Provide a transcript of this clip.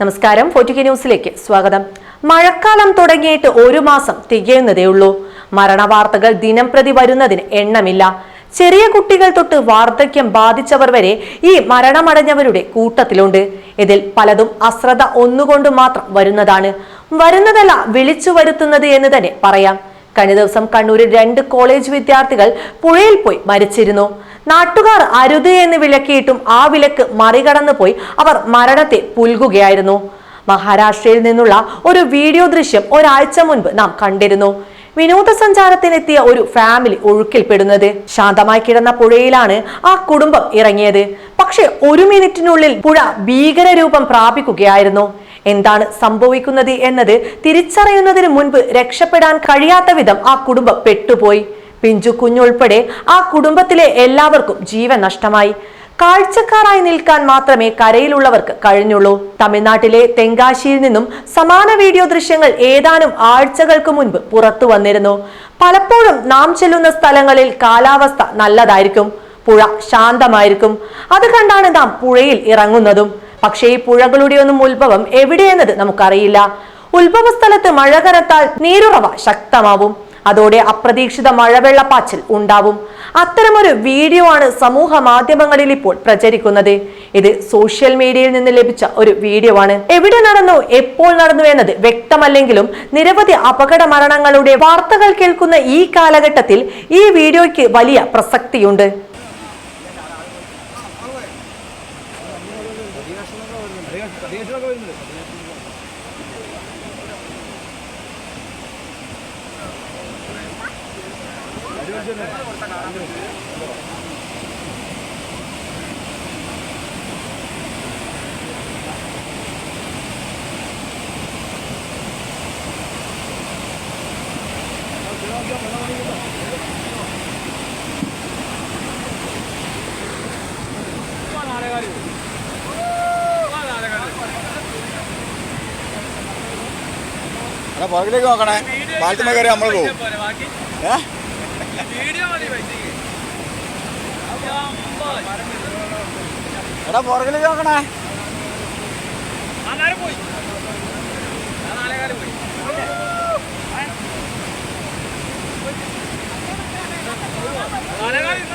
നമസ്കാരം. ഫോർട്ടിക്ക ന്യൂസിലേക്ക് സ്വാഗതം. മഴക്കാലം തുടങ്ങിയിട്ട് ഒരു മാസം തികയുന്നതേയുള്ളൂ മരണവാർത്തകൾ ദിനം പ്രതി വരുന്നതിന് എണ്ണമില്ല. ചെറിയ കുട്ടികൾ തൊട്ട് വാർദ്ധക്യം ബാധിച്ചവർ വരെ ഈ മരണമടഞ്ഞവരുടെ കൂട്ടത്തിലുണ്ട്. ഇതിൽ പലതും അശ്രദ്ധ ഒന്നുകൊണ്ട് മാത്രം വരുന്നതാണ്. വരുന്നതല്ല വിളിച്ചു വരുത്തുന്നത് എന്ന് തന്നെ പറയാം. കഴിഞ്ഞ ദിവസം കണ്ണൂരിൽ രണ്ട് കോളേജ് വിദ്യാർത്ഥികൾ പുഴയിൽ പോയി മരിച്ചിരുന്നു. നാട്ടുകാർ അരുത് എന്ന് വിലക്കിയിട്ടും ആ വിലക്ക് മറികടന്നു പോയി അവർ മരണത്തെ പുൽകുകയായിരുന്നു. മഹാരാഷ്ട്രയിൽ നിന്നുള്ള ഒരു വീഡിയോ ദൃശ്യം ഒരാഴ്ച മുൻപ് നാം കണ്ടിരുന്നു. വിനോദസഞ്ചാരത്തിനെത്തിയ ഒരു ഫാമിലി ഒഴുക്കിൽപ്പെടുന്നത്. ശാന്തമായി കിടന്ന പുഴയിലാണ് ആ കുടുംബം ഇറങ്ങിയത്. പക്ഷെ ഒരു മിനിറ്റിനുള്ളിൽ പുഴ ഭീകരരൂപം പ്രാപിക്കുകയായിരുന്നു. എന്താണ് സംഭവിക്കുന്നത് എന്നത് തിരിച്ചറിയുന്നതിന് മുൻപ് രക്ഷപ്പെടാൻ കഴിയാത്ത വിധം ആ കുടുംബം പെട്ടുപോയി. പിഞ്ചു കുഞ്ഞുൾപ്പെടെ ആ കുടുംബത്തിലെ എല്ലാവർക്കും ജീവൻ നഷ്ടമായി. കാഴ്ചക്കാരായി നിൽക്കാൻ മാത്രമേ കരയിലുള്ളവർക്ക് കഴിഞ്ഞുള്ളൂ. തമിഴ്നാട്ടിലെ തെങ്കാശിയിൽ നിന്നും സമാന വീഡിയോ ദൃശ്യങ്ങൾ ഏതാനും ആഴ്ചകൾക്ക് മുൻപ് പുറത്തു വന്നിരുന്നു. പലപ്പോഴും നാം ചെല്ലുന്ന സ്ഥലങ്ങളിൽ കാലാവസ്ഥ നല്ലതായിരിക്കും. പുഴ ശാന്തമായിരിക്കും. അത് കണ്ടാണ് നാം പുഴയിൽ ഇറങ്ങുന്നതും. പക്ഷേ ഈ പുഴകളുടെ ഒന്നും ഉത്ഭവം എവിടെയെന്നത് നമുക്കറിയില്ല. ഉത്ഭവ സ്ഥലത്ത് മഴ കനത്താൽ നീരുറവ ശക്തമാവും. അതോടെ അപ്രതീക്ഷിത മഴവെള്ളപ്പാച്ചിൽ ഉണ്ടാവും. അത്തരമൊരു വീഡിയോ ആണ് സമൂഹ മാധ്യമങ്ങളിൽ ഇപ്പോൾ പ്രചരിക്കുന്നത്. ഇത് സോഷ്യൽ മീഡിയയിൽ നിന്ന് ലഭിച്ച ഒരു വീഡിയോ ആണ്. എവിടെ നടന്നു എപ്പോൾ നടന്നു എന്നത് വ്യക്തമല്ലെങ്കിലും നിരവധി അപകട മരണങ്ങളുടെ വാർത്തകൾ കേൾക്കുന്ന ഈ കാലഘട്ടത്തിൽ ഈ വീഡിയോയ്ക്ക് വലിയ പ്രസക്തിയുണ്ട്. വരുന്നുണ്ട് വരുന്നുണ്ട് എന്നാ പുറകിലേക്ക് നോക്കണേ. പാലത്തുമ്മ കയറി നമ്മൾ പോകും എടാ പുറകിലേക്ക് നോക്കണേ. നാലേകാലം